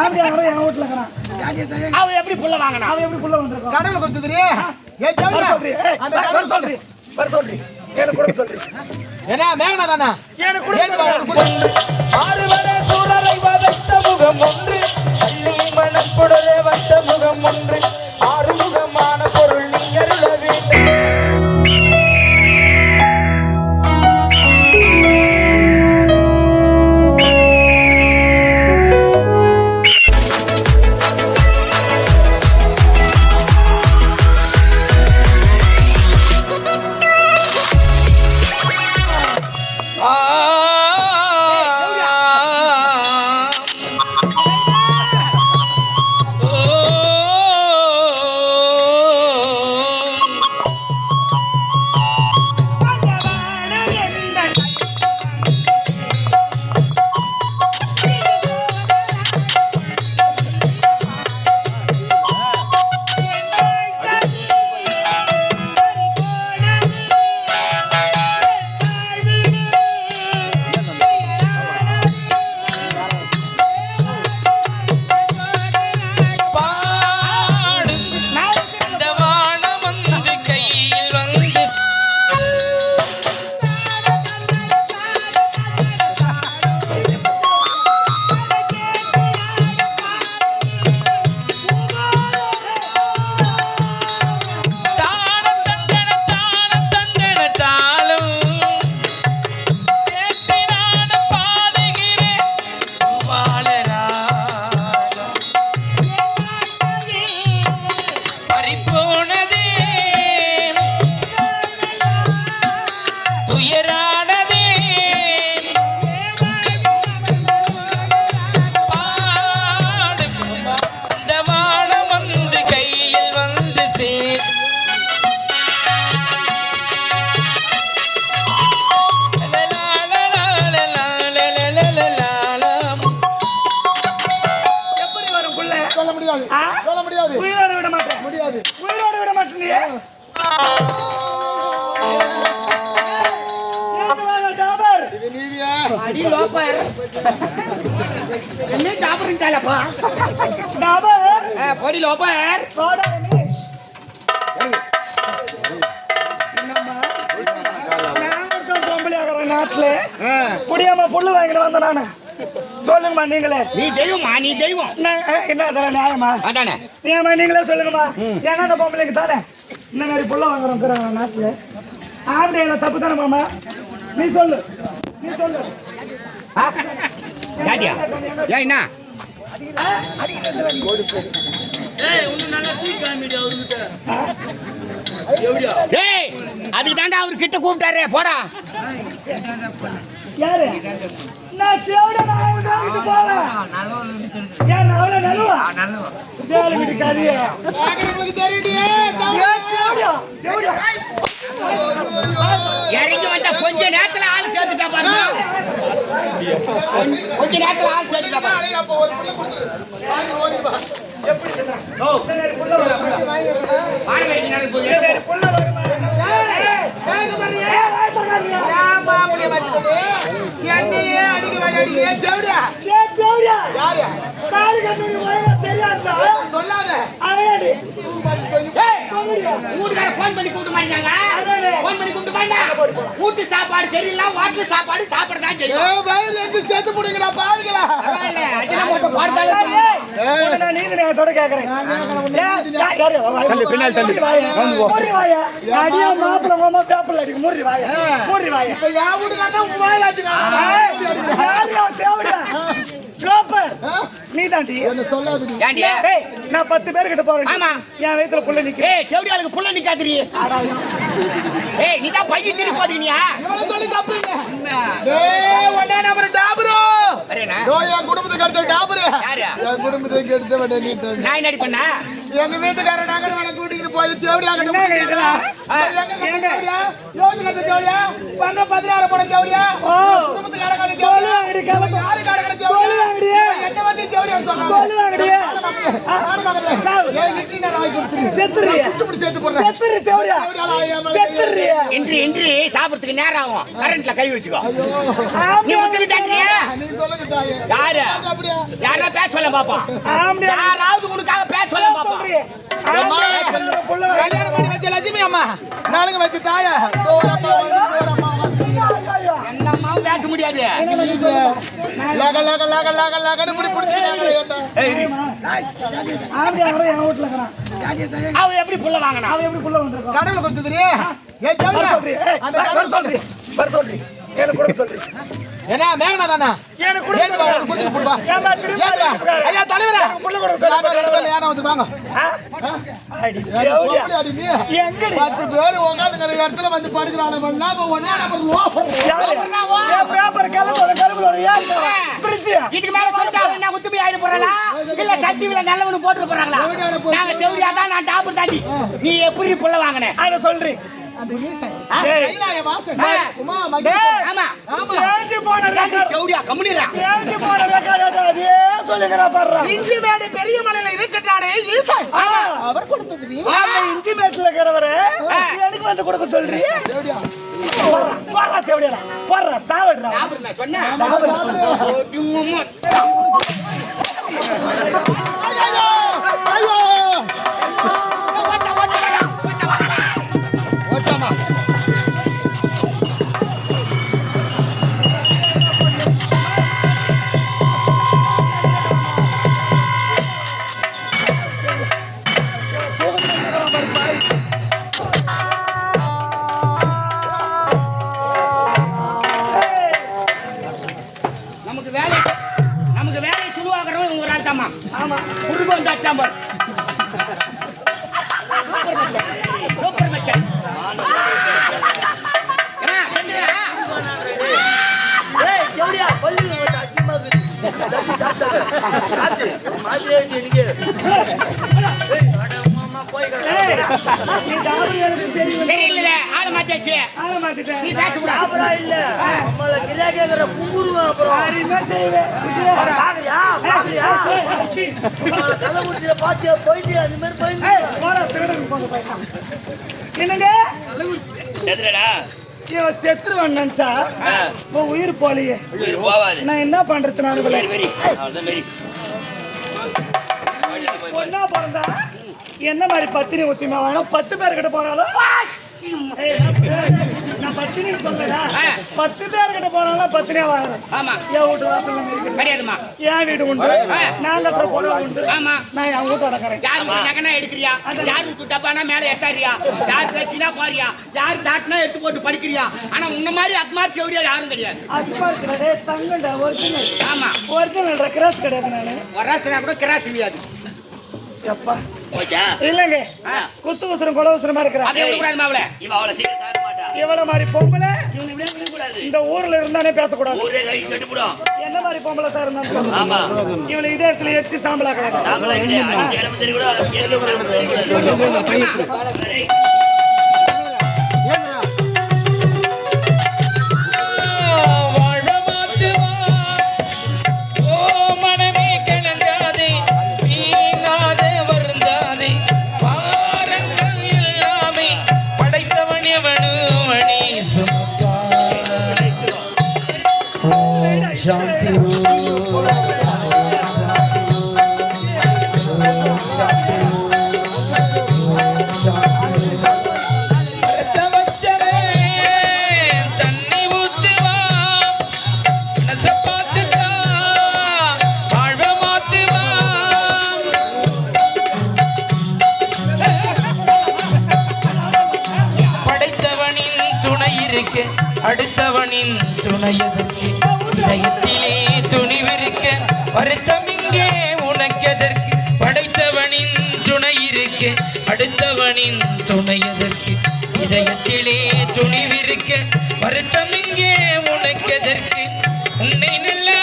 அவன் என் வீட்டுல இருக்கிறான். அவன் எப்படி புள்ள வாங்கினா? அவன் எப்படி புள்ள வந்திருக்கான்? கடவுள் கொடுத்தது ஏ வர தேவடியா சொல்றி வர கடவுள் சொல்றி. வர எனக்கு என்ன மேகனா தானா? எனக்கு கொடுக்க ஏன் வா, சொல்றி. உனக்கு ஆறுவர சூழலை வதைத்த முகம் ஒன்று அள்ளி மனக்குடலே வந்த முகம் ஒன்று ஆறுமுகமான என்ன? நான் ஒருத்தன் பொம்பளையாகிறேன் நாட்டுல. குடியாம புல்லு வாங்கிட்டு வந்தேன் நானு. சொல்லுங்கம்மா நீங்களே. நீ தெய்வமா நீ தெய்வம். என்ன அதெல்லாம் நியாயமா? அதானே. நியாயமா நீங்களே சொல்லுங்கம்மா. ஏன்னா பொம்பளைக்கு தானே? இந்த மாதிரி புள்ள வாங்குறோம் நாட்டுல. ஆம்பளையில தப்பு தானே மாமா? நீ சொல்லு. நீ சொல்லு. யாட்டியா ஏன் என்ன? ஏய் அதுக்கு தாண்டா அவர் கிட்ட கூப்பிட்டாரு போடா. யாரு? இறங்கி வந்த கொஞ்ச நேரத்துல ஆள் சேர்த்துட்டா பாருங்க. கொஞ்ச நேரத்துல ஆள் சேர்த்துட்டா பாருங்க. அப்போ வீட்டு சாப்பாடு சரியில்லை வாட்டு சாப்பாடு சாப்பிடதான் செய்யும் வயிறு எடுத்து சேர்த்து போடுங்கடா பாருங்களா நேரத்தோட கேக்குறேன் பின்னால் தள்ளு. வாயை. அடியா மாப்பிள்ளை மாமா பேப்பர்ல அடிக்கும். மூடி வாயை. மூடி வாயை. இப்ப வாயில அடிச்சுக்கலாம் தேவடியா? ரோப்பர். நீதாண்டி. என்ன சொல்லாது நீ ஏண்டி? ஏய், நான் பத்து பேர்கிட்ட போறேன் ஆமா. என் வயித்துல புள்ள நிக்கிறேன் ஏய், தேவடி ஆளுக்கு புள்ள நிக்காதுடி. ஏய், நீதான் பையன் திருப்பி போதுக்கினியா? இவனை சொல்லி தப்பு இல்ல டேய் ஒண்ணே நம்பர் டாபரோ வரேனா? டோ என் குடும்பத்துக்கு அடுத்த டாபரு யாரு? என் குடும்பத்துக்கு எடுத்த வேண்டிய நீ தான் நான் என்னடி பண்ணா? எங்க வீட்டுக்காரன் நகர் வேலை கூட்டிட்டு போய் தேவடியா யோசனை தேவடியா? பங்க பதினாறு போன தேவடியா. குடும்பத்துக்கு அடக்காத. என்ன வந்து தேவடியா சாப்பிடறதுக்கு நேரம் ஆகும். கரண்ட்ல கை வச்சுக்கோ. நீ. யாரு? யாரா பேச சொல்ல பாப்பா. யாராவது உனக்காக பேச சொல்ல பாப்பா. கல்யாணம் பண்ணி வச்ச லட்சுமி அம்மா நாளுங்க வச்ச தாயா தூரமா வந்து தூரமா வந்து அம்மாவும் பேச முடியாது லக லக லக லக லகன்னு இப்படி பிடிச்சிட்டாங்க அவன் அவ எப்படி புள்ள வாங்கினா அவன் எப்படி புள்ள கடவுளை கொடுத்ததுரியே ஏன் வர அந்த கடவுள் எனக்கு என்ன மேகனா தானா? எனக்கு கொடுக்க ஏன் உனக்கு குடிச்சிட்டு போடு வா. ஏம்மா திரும்ப ஏன் வா? அடிக்க ஐயா தலைவரே. புள்ள கொடுக்க சொல்லு. யாரோ ரெண்டு பேர்ல யாரா வந்து வாங்க? அடி ஏன் அடி நீ? பத்து பேர் உட்காந்துக்கிற இடத்துல வந்து படிக்கிறானுங்க நாம ஒண்ணா நம்பர் லோபம் யாரு? என் பேப்பர் கிளம்போட கிளம்போட ஏன் பிரிச்சியா இதுக்கு மேல சொல்லிட்டு என்ன குத்துபி ஆயிட போறாளா? இல்ல சத்திவில நல்லவனு போட்டு போறாங்களா? நாங்க தேவடியா தான் நான் டாப்பு தாண்டி. நீ எப்படி புள்ள வாங்கின? அத சொல்றி அந்த மீசை டேய். கைலாய வாசன் டேய். உமா டேய். மகேஷ் ஆமா ஆமா தேஞ்சு போன ரெக்கார்ட் தேவடியா கம்முனிரா தேஞ்சு போன ரெக்கார்ட் அதே சொல்லுங்கடா பாடுறா இஞ்சி மேடு பெரிய மலையில ஈசன். ஆமா. அவர் கொடுத்தது நீ. இஞ்சி மேட்ல இருக்கிறவரு. எனக்கு வந்து கொடுக்க சொல்றி? தேவடியா போடுறா தேவடியா போடுறா சாவடுறா டாபர் சரி இல்ல ஆளை மாத்தியாச்சு. ஆள மாத்திட்டேன் நீ பேசக்கூடாது. சாப்பிடா இல்ல. நம்மள கிரியா கேக்குற அப்புறம். பாக்குறியா? பாக்குறியா? கள்ளக்குறிச்சியில பாத்தியா? போயிட்டு மாதிரி போயிட்டு. என்னங்க? இவன் செத்துருவான் நினைச்சா உன் உயிர் போலியே. நான் என்ன பண்றது பொண்ணா பிறந்தா? என்ன மாதிரி பத்தினி ஒத்திமா வேணும்? பத்து பேர் கிட்ட போனாலும் நான் பத்தினி சொல்லல. பத்து பேர் கிட்ட போனாலும் பத்தினியா வாழறேன் ஆமா. என் வீட்டு. கிடையாதுமா என் வீடு உண்டு. நான் கட்டுற உண்டு. ஆமா. நான் என் வீட்டு அடக்கிறேன். யார் வீட்டு நகனா எடுக்கிறியா? யார் வீட்டு டப்பானா மேல எட்டாரியா யார் பேசினா பாரியா? யார் தாட்டினா எடுத்து போட்டு படிக்கிறியா ஆனா உன்ன மாதிரி அத்மார் செவடியா யாரும் கிடையாது. அதுமா இருக்கிறதே தங்கண்டா ஒரிஜினல் ஆமா. ஒரிஜினல் கிராஸ் கிடையாது நானு. வராசனா கூட கிராஸ் எப்பா? ஓகே இல்லைங்க. குத்து உசுரம் கொலை உசுரமா இருக்கிறேன் அப்படியே விடக்கூடாது மாவுல இவ்வளவு மாதிரி பொம்பளை இந்த ஊர்ல இருந்தானே பேசக்கூடாது. என்ன மாதிரி பொம்பளை தான் இருந்தாலும் இவளை இதே இடத்துல எச்சு சாம்பலா வாழ contigo. அடுத்தவனின் துணையதற்கு இதயத்திலே துணிவிருக்க வருத்தம் இங்கே உனக்கெதற்கு? உன்னை நல்லா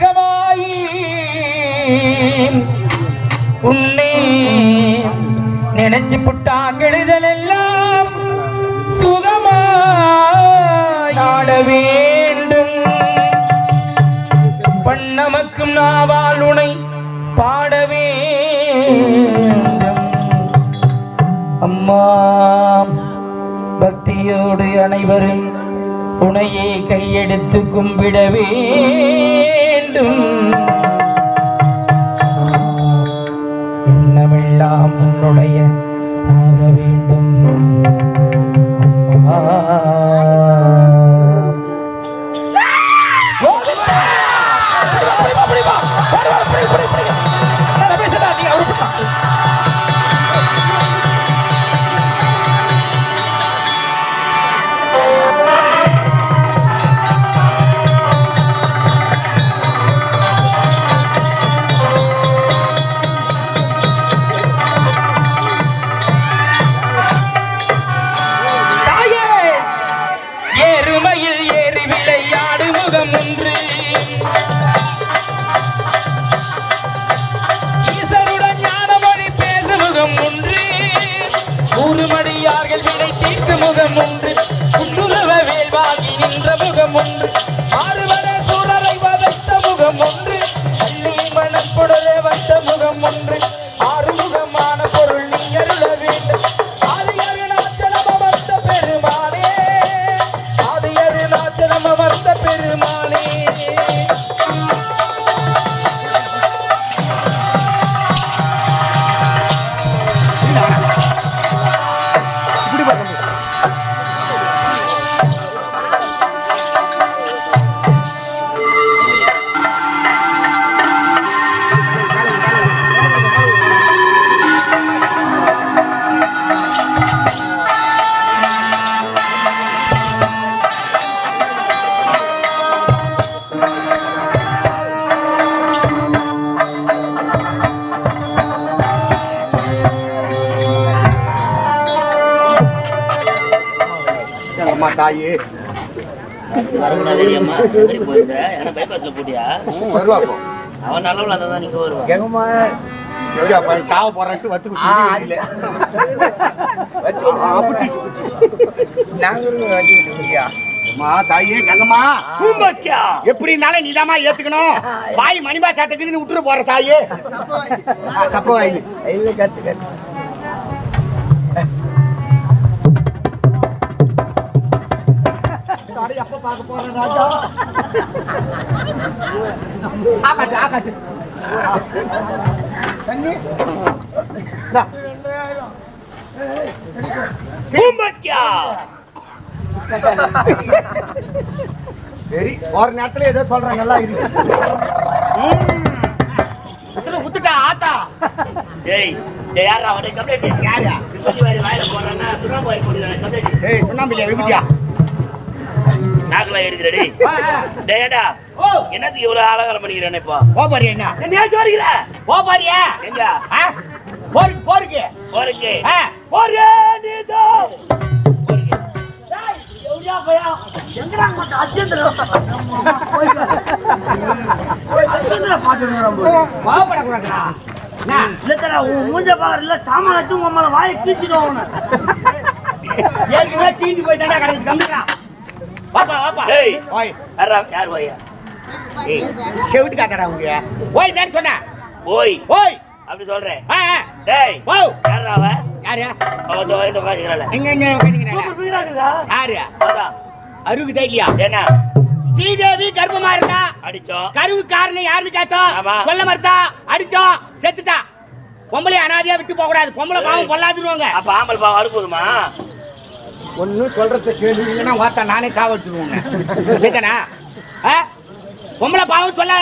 தியாகமாயி உன்னை நினைச்சு புட்டா கெடுதல் எல்லாம் சுகமாட வேண்டும். பண் நமக்கும் நாவால் உனை பாட வேண்டும். அம்மா பக்தியோடு அனைவரும் உனையை கையெடுத்து கும்பிடவே ஊருமடியார்கள் முகம் ஒன்று குண்டுலவ வேல்வாகி நின்ற முகம் ஒன்று. ஆறுவர போட்டியா? வருவா போ அவன் நல்லவளா இருந்தா தான் நீங்க வருவான் எங்கம்மா? எப்படியா பையன் சாவ போறான்ட்டு வத்து இல்ல அம்மா தாயே எப்படினாலும் நீதாம்மா ஏத்துக்கணும். வாய் மணிபா சாட்டத்துக்குன்னு விட்டுட்டு போற தாயே. சப்ப வாயில் இல்ல கட்டு கட்டு. பார்க்க போறேன் ராஜா. ஆகாட்டு ஆகாட்டு. தண்ணி. சரி ஒரு நேரத்துல ஏதோ சொல்றேன் நல்லா இருக்கு உத்துட்டு உத்துட்டா ஆத்தா? டேய் டேய் யாரா அவனை கம்ப்ளைண்ட் யாரா வாயில போறானா சுண்ணாம்பு கம்ப்ளைண்ட் ஏய் சொன்னாம்பில்லையா விபூதியா? நாக்கெல்லாம் எடுக்கிற டேய். டேய் ஏடா என்னத்துக்கு இவ்வளவு அலங்காரம் பண்ணிக்கிறேன் இப்போ? போ பாரு என்ன? என்ன ஜோடிக்கிற போ பாரியா. எங்க? போருக்கு போருக்கு. ஆ, போரு நீதோ போறீங்க கோவப்படக்கூடாதுடா. என்ன? ஏற்கனவே தீண்டு போயிட்டாடா கடைசி கம்பிடா. வாப்பா வாப்பா. டேய் ஓய் யாரா யார் போய் ஏய் செவிட்டு காத்தடா உங்க. ஓய் நான் ஓய். ஓய். அப்படி சொல்றேன். ஆ. டேய். ஓ யாரா அவ? யாரு? அவ தோய் உட்காந்துக்கிறாள். எங்க எங்க உட்காந்துக்கிறேன் யாரு? அதான். அருகுதா இல்லையா? என்ன ஸ்ரீதேவி கர்ப்பமா இருந்தா? அடிச்சோம். கருவு காரணம் யாருன்னு கேட்டோம். சொல்ல மறுத்தா? அடிச்சோம். செத்துட்டா. பொம்பளை அனாதையா விட்டு போக கூடாது பொம்பளை பாவம் கொள்ளாதுன்னு அப்ப ஆம்பல் பாவம் அறுப்புதுமா ஒன்னும் சொல்றத கேள்விங்கன்னா வார்த்தா நானே சாவடிச்சிருவோங்க சரிதானா ஆ? பொம்பளை பாவம் சொல்ல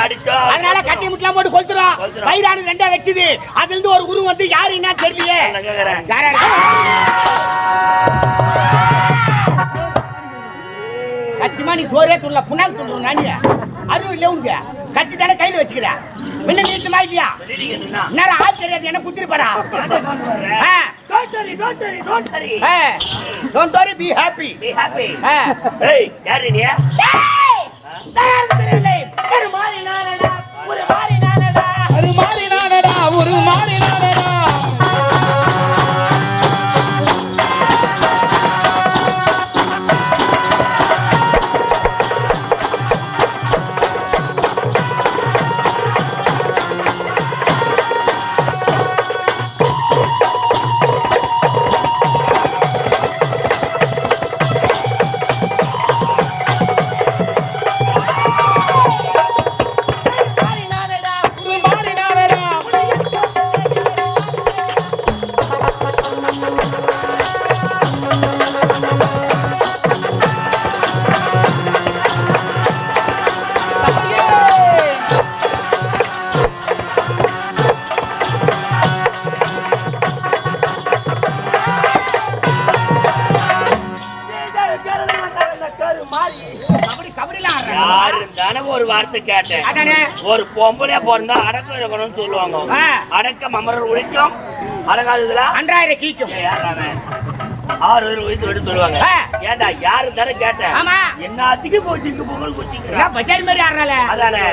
அடிச்சோம் அதனால கட்டி முட்டலாம் போட்டு கொளுத்துறோம். கொளுத்துறோம். பயிரானது ரெண்டா வச்சுது. அதுல இருந்து ஒரு குரு வந்து யாரு என்ன தெரியலையே. நான். யாரா? சத்தியமா நீ சோறே துள்ள புண்ணாக்கு துள்ளும் நாங்க அருள் இல்லை உங்க கத்தி தானே கையில வச்சுக்கிற. பின்ன நீட்டுமா இல்லையா. நேரம் ஆள் தெரியாது என்ன குத்திருப்படா? Don't worry, don't worry, don't worry. Don't worry be happy Be happy. ஏய், யாரு நீ? தெரியவில்லை ஒரு மாறி நானடா ஒரு மாறி நானடா அது மாறி நானடா ஒரு வார்த்தை கேட்டேன். ஒரு பொம்பளை பிறந்தா அடக்கம் இருக்கணும்னு சொல்லுவாங்க. அடக்கம் அமரர் உழைக்கும் அடங்காததுல அன்றாயிரம் கீக்கும். ஆறு பேர் விட்டு சொல்லுவாங்க. ஆ. ஏன்டா யாரு தானே கேட்டேன். என்ன அசிக்கு போச்சு இங்க பொங்கல் குச்சிக்கிறா? பஜாரி மாதிரி ஆடுறால அதானே?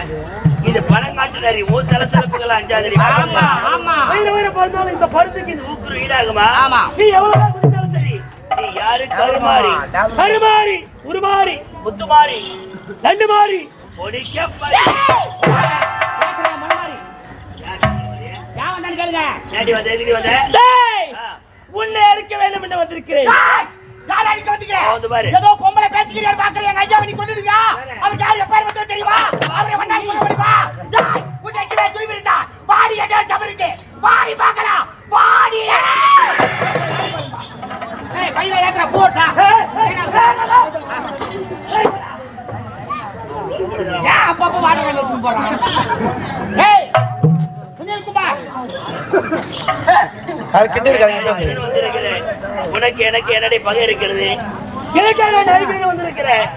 இது பணம் காட்டுறாரு. ஓ சில சிறப்புகள் அஞ்சாதிரி ஆமா ஆமா. வயிறு வயிறு பிறந்தாலும் இந்த பருத்துக்கு இது ஊக்குரு ஈடாகுமா ஆமா. நீ குடிச்சாலும் சரி. நீ யாரு? கருமாறி கருமாறி உருமாறி முத்துமாரி. தண்டு மாறி உன்னை அடிக்க வேண்டும் என்று வந்திருக்கிறேன் யார்? அடிக்க வந்துக்கிறேன்? அவன் வந்து பாரு. ஏதோ பொம்பளை பேசிக்கிறீங்க பாக்குறேன் எங்க ஐயாவை நீ கொண்டுடுங்க அவருக்கு யார் எப்ப இருந்தது தெரியுமா அவரை ஒன்னாடி கொண்டு யார்? உன்னை எங்கே தூக்கி விட்டா வாடி என்ன சபரிக்கு வாடி பார்க்கலாம் வாடி கையில ஏத்துற போட்டா அப்பப்போ வாடகை எடுத்து போறான். ஏய் சுனில்குமார் நான் வந்திருக்கிறேன். உனக்கு எனக்கு என்னடி பகை இருக்கிறது? எனக்காக அடிக்கணும் வந்திருக்கிறேன்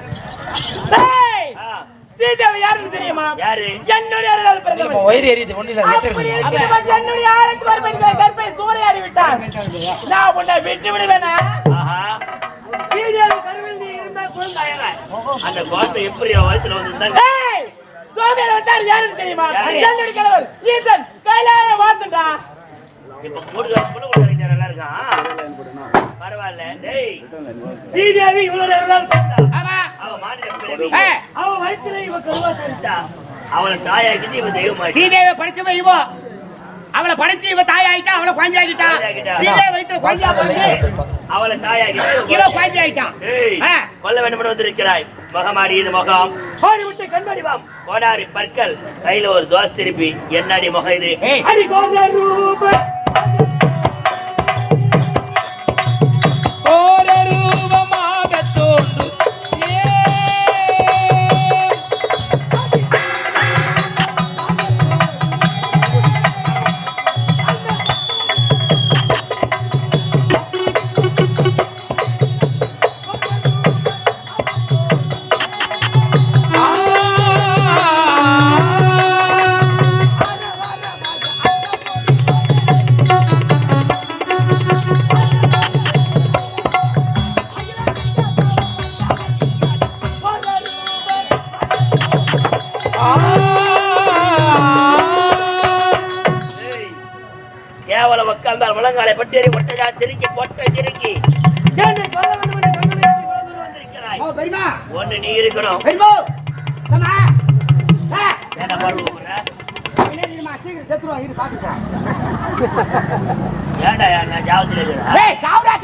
ஸ்ரீதேவி யாருன்னு தெரியுமா? யாரு? என்னுடைய அருளால் பிறந்தவள். வயிறு எரியுது இருக்கிறவன் என்னுடைய ஆயிரத்தி மறுபடிகளை கற்பை சூறையாடி விட்டான். நான் உன்னை விட்டு விடுவேனா? ஆஹா. ஸ்ரீதேவி கருவில் நீ இருந்தா குழந்தையல அந்த குழந்தை எப்படி அவன் வயித்துல வந்து சோமியார் வந்தார் யாருன்னு தெரியுமா? என்னுடைய கணவர் ஈசன் கைலாய வாத்துண்டா இப்ப கொடுக்குறீங்க நல்லா இருக்கான் பரவாயில்ல. டேய் ஸ்ரீதேவி இவ்வளவு அருளால் பிறந்தா ஆமா. அவ மாநில அவ வயிற்றுல இவ அவளை தாயாக்கிட்டு இவன் தெய்வமாச்சு சீதேவை படிச்சவ இவோ அவளை படிச்சு இவ தாயாயிட்டா அவளை குழந்தை ஆகிட்டா. சீதேவி வயித்துல குழந்தையா பிறந்து அவளை தாயாக்கிட்டு இவ குழந்தை. கொல்ல வேண்டும் வந்திருக்கிறாய். முகமாடி இது முகம். பாடி விட்டு கண்மணி வாம் கோடாரி பற்கள். கையில ஒரு தோசை திருப்பி என்னடி முகம் இது? அடி கோத ரூப பட்டேறி ஒட்டையா சிரிக்கி பொட்டை சிரிக்கி ஒண்ணு நீ இருக்கணும்.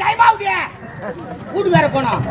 டைம் ஆகுது. வீட்டு வேற போனோம்.